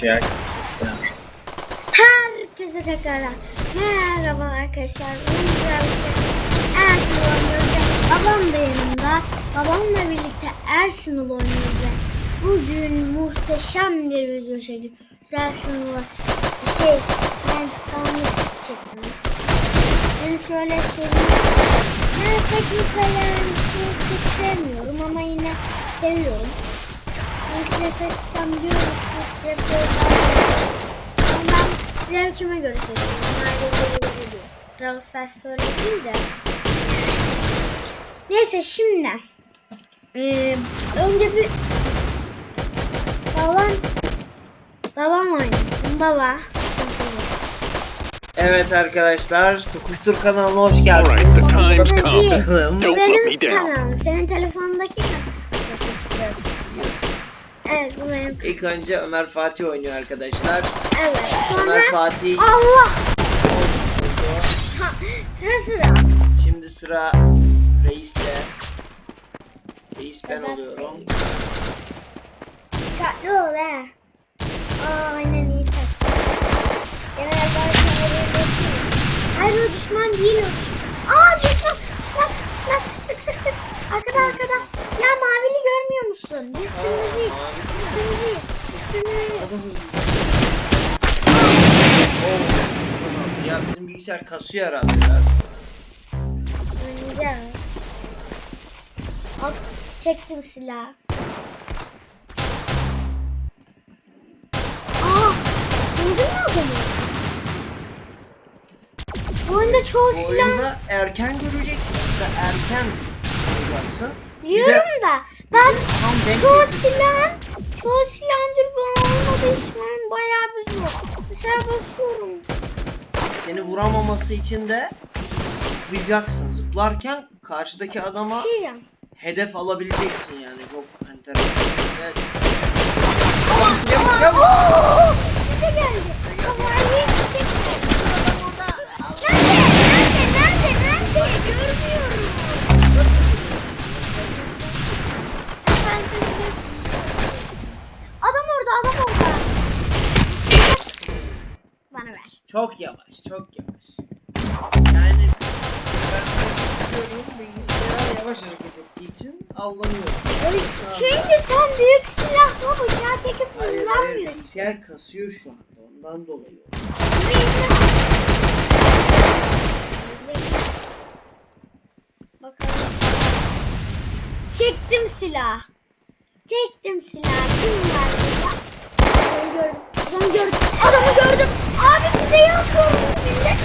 Şey, Herkese tekrardan merhaba arkadaşlar. Şey. Oynuyoruz. Babam da yanımda. Babamla birlikte oynuyoruz. ve Bugün muhteşem bir video. Güzel şunu şey ben kalmış çektim. Ben şöyle söyleyeyim. Ben teknik falan çok sevmiyorum ama yine seviyorum. Nefesten diyoruz ki Ondan zevkime göre seçiyorum. Nerede böyle değil. Brawl Stars öyle değil de. Neyse şimdi. Ee, önce bir babam babam oynasın baba. Evet arkadaşlar, Tokuştur kanalına hoş Alright, geldiniz. the time's Tabii. come. Bakalım. Don't Benim put me down. kanalım. Senin telefondaki kanal. Evet bu benim. İlk önce Ömer Fatih oynuyor arkadaşlar. Evet. Sonra Ömer Fatih Allah. Ha, sıra sıra. Şimdi sıra Reis'te. Reis ben Evet. oluyorum. Dikkatli ol he. Aa aynen iyi taksi. Genel başkanları Hayır o düşman değil o. Aa düşman. Düşman. Düşman. Sık sık sık. Arkada arkada. Ya mavili görmüyor musun? Biz kırmızıyız. Biz kırmızıyız. Biz kırmızıyız. Oo, tamam. Ya bizim bilgisayar kasıyor herhalde biraz. Al çektim silahı. Aa! Buldun mu adamı? Bu oyunda çoğu Bu silah oyunda erken göreceksin ve erken olacaksın. De Diyorum da ben tam çoğu silahın çoğu silahın dürbün olmadığı için ben bayağı bir zor. Mesela basıyorum. Seni vuramaması için de zıplayacaksın. Zıplarken karşıdaki adama şey hedef alabileceksin yani. Çok enteresan. Evet. Oo! Bize Çok yavaş. Yani ben istiyorum bilgisayar yavaş hareket ettiği için avlanıyorum. Çünkü sen büyük silahla bıçağı çekip Hayır, hayır, kullanmıyorsun. bilgisayar kasıyor şu anda. Ondan dolayı. Bakalım. Çektim silah. Çektim silah. Kim var burada? Adamı gördüm. Adamı gördüm. Adamı gördüm. Abi bize yapıyorum. Millet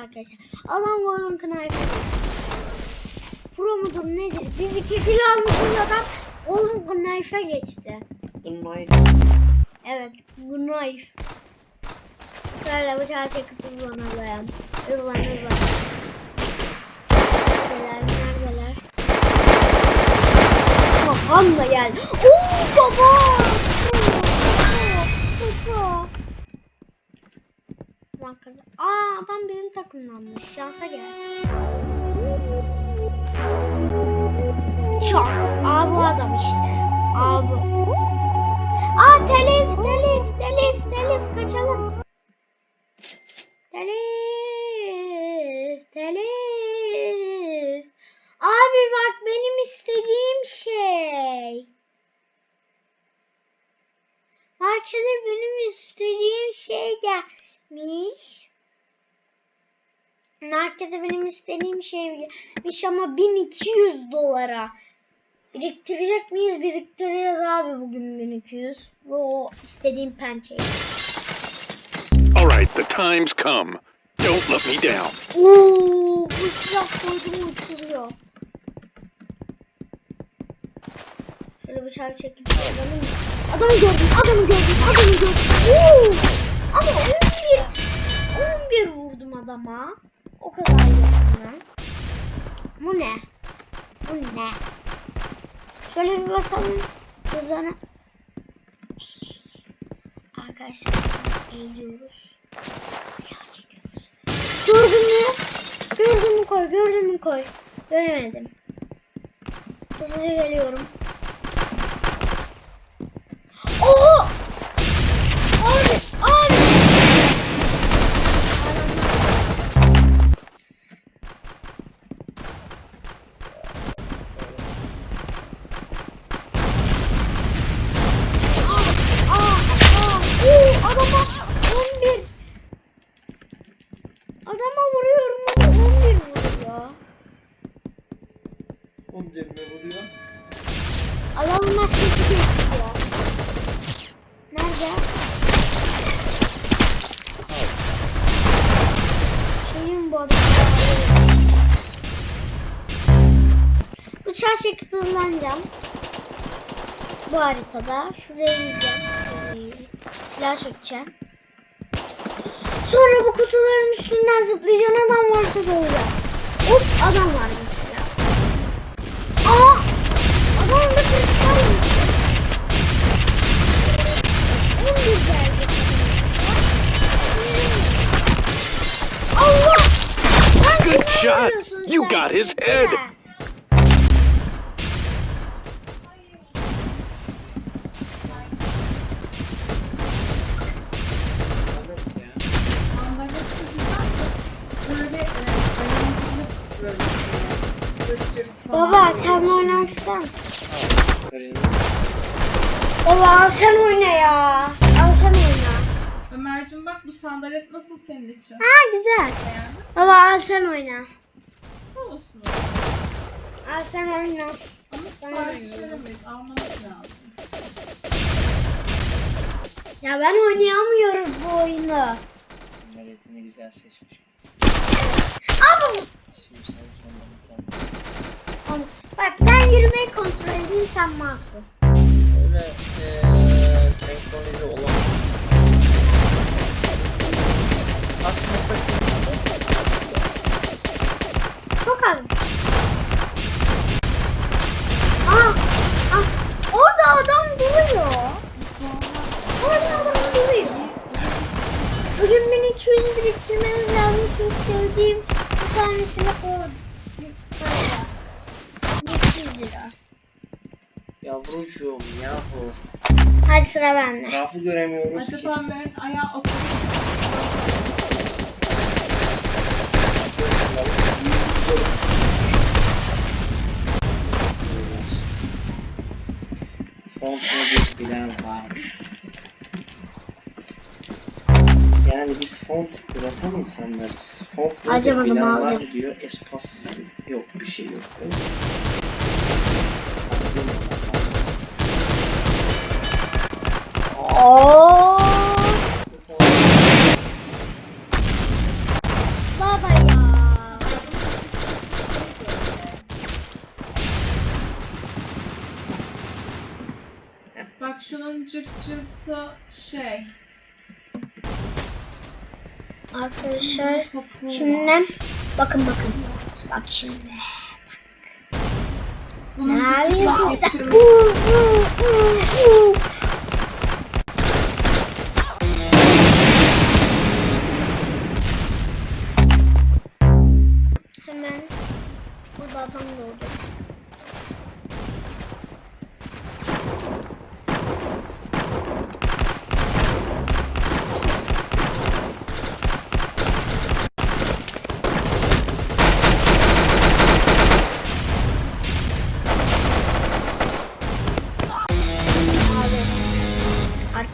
arkadaşlar. Golden Knife'a geçti. Pro mudur nedir? Biz iki kill almışız adam Golden Knife'a geçti. Bunlar Evet, bu knife. Şöyle bıçağı çekip hızlanalım. Hızlan hızlan. Neredeler, neredeler? Kafam da geldi. Oo baba! Baba! Lan kız. Aa adam bizim takımdanmış. Şansa gel. Çok. Aa bu adam işte. Markete benim istediğim şey gelmiş ama 1200 dolara. Biriktirecek miyiz? Biriktireceğiz abi bugün 1200. Bu o istediğim pençeyi. All right, the time's come. Don't let me down. Oo, bu silah koyduğumu uçuruyor. Şöyle bıçak çekip adamı Adamı gördüm, adamı gördüm, adamı gördüm. Oo! Ama 11 11 vurdum adama. O kadar yakından. Bu ne? Bu ne? Şöyle bir bakalım hızına. Arkadaşlar eğiliyoruz. Gördün mü? Gördün mü koy, gördün mü koy. Göremedim. Hızlıca geliyorum. Çekip hızlanacağım. Bu haritada. Şuraya gideceğim. Silah çekeceğim. Sonra bu kutuların üstünden zıplayacağım adam varsa doğacağım. Hop adam var Baba sen? Böyle Baba al sen oyna ya. Al sen oyna. Ömerciğim bak bu sandalet nasıl senin için? Ha güzel. Beğendin Baba al sen oyna. mi? Olsun. Al sen oyna. Ama Ben sipariş oynayayım. veremeyiz. Almamız lazım. Ya ben oynayamıyorum bu oyunu. Maliyetini güzel seçmiş. Bak ben yürümeyi kontrol edeyim sen masum. Öyle eee senkronize olan. Aslında Çok az. Aa, aa, orada adam duruyor. Orada adam duruyor. Bugün 1200 biriktirmemiz lazım çünkü sevdiğim tanesini. 500 lira. yavrucuğum yahu. Hadi sıra bende. Etrafı göremiyoruz ki. Acaba Mert ayağı Fontunu bir bilen var. Yani biz font üreten insanlarız. Font Acamadım, bilen var alacağım. diyor. Espas yok bir şey yok. Öyle. Oo. Baba ya. bak şunun cırt cırtı şey. Arkadaşlar şimdi bakın bakın. Bak şimdi. Bunun Ne yapıyorsun?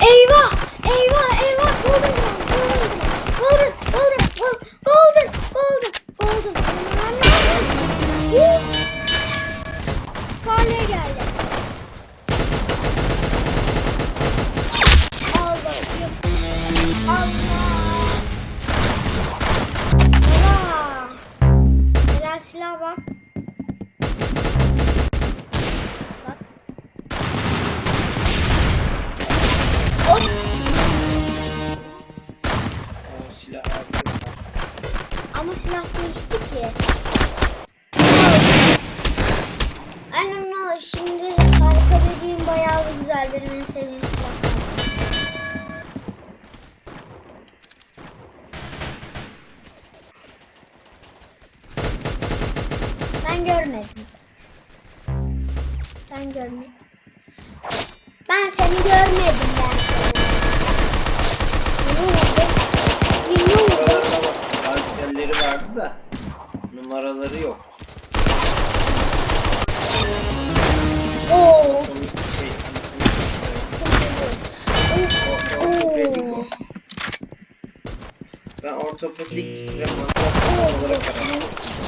Eyvah! Eyvah! Eyvah! Golden Golden! Golden! Golden! Golden! Golden! Golden! Golden Parlaya geldi. Al bakayım. Allah! Allah! Helal silah bak. Ben görmedim. Ben görmedim. Ben seni görmedim ben yerleri vardı da numaraları yok. Oo. Şey. Ben ortopedik olarak araştırdım.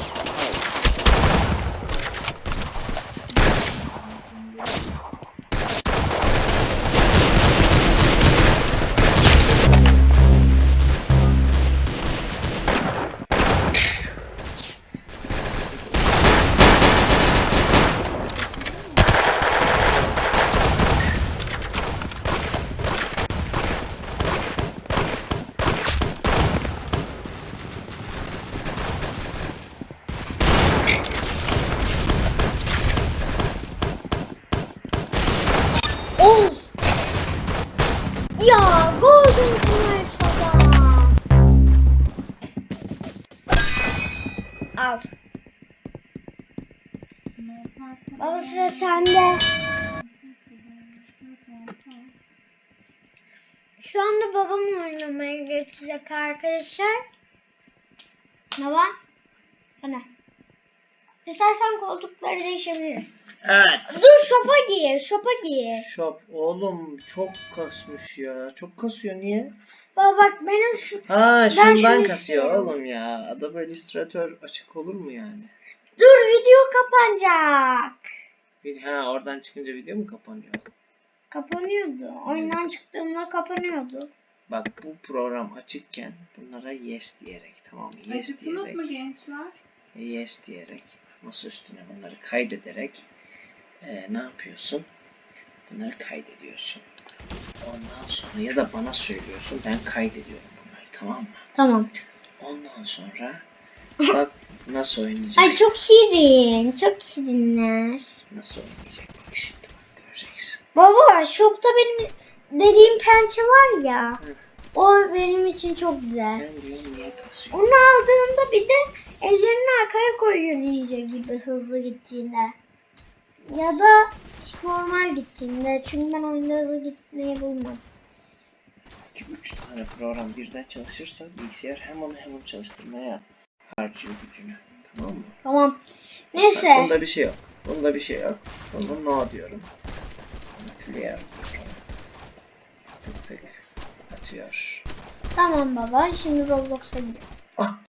Al. Baba sıra sende. Şu anda babam oynamaya geçecek arkadaşlar. Ne var? Ana. İstersen koltukları değişebiliriz. Evet. Dur şopa gir, şopa gir. Shop oğlum çok kasmış ya. Çok kasıyor niye? Baba bak benim şu... Ha şundan kasıyor istiyorum. oğlum ya. Adobe Illustrator açık olur mu yani? Dur video kapanacak. Bir- Ha oradan çıkınca video mu kapanıyor? Kapanıyordu. Oyundan çıktığımda kapanıyordu. Bak bu program açıkken bunlara yes diyerek tamam mı? Yes Acıktınız diyerek. mı gençler? Yes diyerek masa üstüne bunları kaydederek e, ne yapıyorsun? Bunları kaydediyorsun. Ondan sonra ya da bana söylüyorsun ben kaydediyorum bunları tamam mı? Tamam. Ondan sonra bak nasıl oynayacak. Ay çok şirin. Çok şirinler. Nasıl oynayacak bak şimdi bak göreceksin. Baba şokta benim dediğim pençe var ya. Hı. O benim için çok güzel. Ben diyorum niye kasıyor? Onu aldığında bir de ellerini arkaya koyuyor ninja gibi hızlı gittiğinde. Ya da normal gittiğinde. Çünkü ben oyunda hızlı gitmeyi bulmadım. 2-3 tane program birden çalışırsa bilgisayar hem onu hem onu çalıştırmaya harcıyor gücünü. Tamam mı? Tamam. Bak, Neyse. bunda bir şey yok. Bunda bir şey yok. Bunu no diyorum. Clear. Tık tık atıyor. Tamam baba. Şimdi Roblox'a gidiyorum. Ah